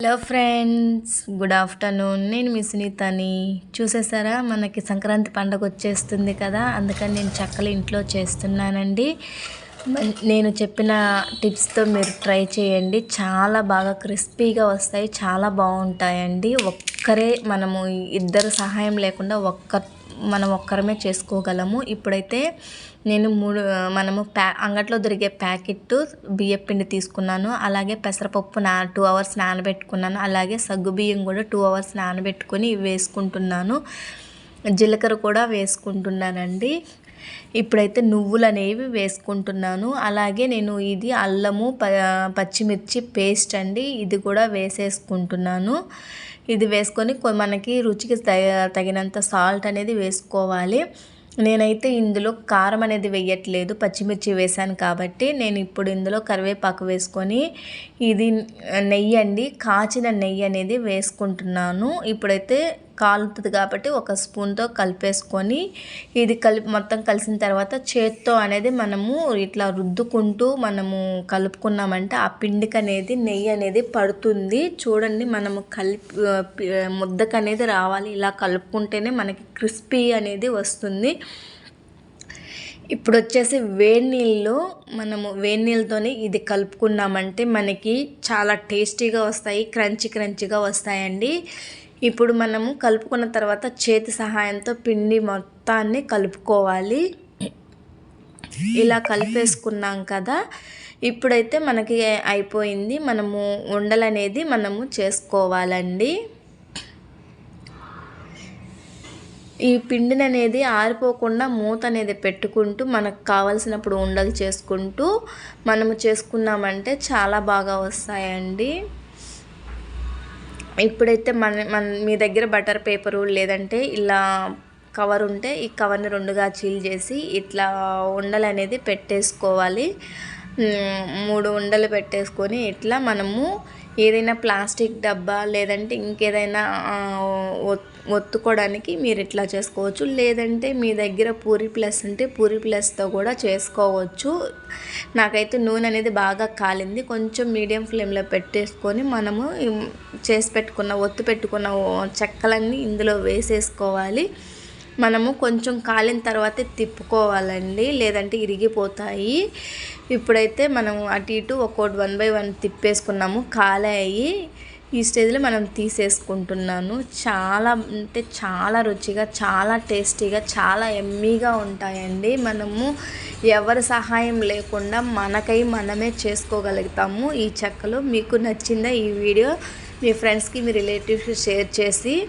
Hello friends good afternoon నేను మీ సునీతని. చూసేసారా? మనకి సంక్రాంతి పండగ వచ్చేస్తుంది కదా? అందుకని నేను చక్కలు ఇంట్లో చేస్తున్నానండి. నేను చెప్పిన టిప్స్తో మీరు ట్రై చేయండి. చాలా బాగా క్రిస్పీగా వస్తాయి. చాలా బాగుంటాయండి. ఒక్కరే మనము ఇద్దరు సహాయం లేకుండా ఒక్క మనం ఒక్కరమే చేసుకోగలము. ఇప్పుడైతే నేను మూడు మనము ప్యా అంగట్లో దొరికే ప్యాకెట్ బియ్యం పిండి తీసుకున్నాను. అలాగే పెసరపప్పు నా టూ అవర్స్ నానబెట్టుకున్నాను. అలాగే సగ్గు బియ్యం కూడా టూ అవర్స్ నానబెట్టుకొని వేసుకుంటున్నాను. జీలకర్ర కూడా వేసుకుంటున్నానండి. ఇప్పుడైతే నువ్వులు అనేవి వేసుకుంటున్నాను. అలాగే నేను ఇది అల్లము ప పచ్చిమిర్చి పేస్ట్ అండి. ఇది కూడా వేసేసుకుంటున్నాను. ఇది వేసుకొని మనకి రుచికి తగినంత సాల్ట్ అనేది వేసుకోవాలి. నేనైతే ఇందులో కారం అనేది వేయట్లేదు పచ్చిమిర్చి వేసాను కాబట్టి నేను ఇప్పుడు ఇందులో కరివేపాకు వేసుకొని ఇది నెయ్యి అండి కాచిన నెయ్యి అనేది వేసుకుంటున్నాను. ఇప్పుడైతే కాలుతుంది కాబట్టి ఒక స్పూన్తో కలిపేసుకొని ఇది కలిపి మొత్తం కలిసిన తర్వాత చేత్తో అనేది మనము ఇట్లా రుద్దుకుంటూ మనము కలుపుకున్నామంటే ఆ పిండికి అనేది నెయ్యి అనేది పడుతుంది. చూడండి మనము కలిపి ముద్దకు అనేది రావాలి. ఇలా కలుపుకుంటేనే మనకి క్రిస్పీ అనేది వస్తుంది. ఇప్పుడు వచ్చేసి వేడి నీళ్ళు మనము వేడి నీళ్ళతోనే ఇది కలుపుకున్నామంటే మనకి చాలా టేస్టీగా వస్తాయి క్రంచి క్రంచిగా వస్తాయండి. ఇప్పుడు మనము కలుపుకున్న తర్వాత చేతి సహాయంతో పిండి మొత్తాన్ని కలుపుకోవాలి. ఇలా కలిపేసుకున్నాం కదా. ఇప్పుడైతే మనకి అయిపోయింది. మనము ఉండలు అనేది మనము చేసుకోవాలండి. ఈ పిండిని అనేది ఆరిపోకుండా మూత అనేది పెట్టుకుంటూ మనకు కావలసినప్పుడు ఉండలు చేసుకుంటూ మనము చేసుకున్నామంటే చాలా బాగా వస్తాయండి. ఇప్పుడైతే మన మన మీ దగ్గర బటర్ పేపరు లేదంటే ఇలా కవర్ ఉంటే ఈ కవర్ని రెండుగా చీల్ చేసి ఇట్లా ఉండలు అనేది పెట్టేసుకోవాలి. మూడు ఉండలు పెట్టేసుకొని ఇట్లా మనము ఏదైనా ప్లాస్టిక్ డబ్బా లేదంటే ఇంకేదైనా ఒత్తుకోవడానికి మీరు ఇట్లా చేసుకోవచ్చు. లేదంటే మీ దగ్గర పూరి ప్లస్ ఉంటే పూరి ప్లస్తో కూడా చేసుకోవచ్చు. నాకైతే నూనె అనేది బాగా కాలింది. కొంచెం మీడియం ఫ్లేమ్లో పెట్టేసుకొని మనము చేసి పెట్టుకున్న ఒత్తు పెట్టుకున్న చెక్కలన్నీ ఇందులో వేసేసుకోవాలి. మనము కొంచెం కాలిన తర్వాతే తిప్పుకోవాలండి లేదంటే ఇరిగిపోతాయి. ఇప్పుడైతే మనం అటు ఇటు ఒక్కోటి వన్ బై వన్ తిప్పేసుకున్నాము కాలాయి. ఈ స్టేజ్లో మనం తీసేసుకుంటున్నాను. చాలా అంటే చాలా రుచిగా చాలా టేస్టీగా చాలా ఎమ్మీగా ఉంటాయండి. మనము ఎవరి సహాయం లేకుండా మనకై మనమే చేసుకోగలుగుతాము. ఈ చెక్కలు మీకు నచ్చిందా ఈ వీడియో మీ ఫ్రెండ్స్కి మీ రిలేటివ్స్కి షేర్ చేసి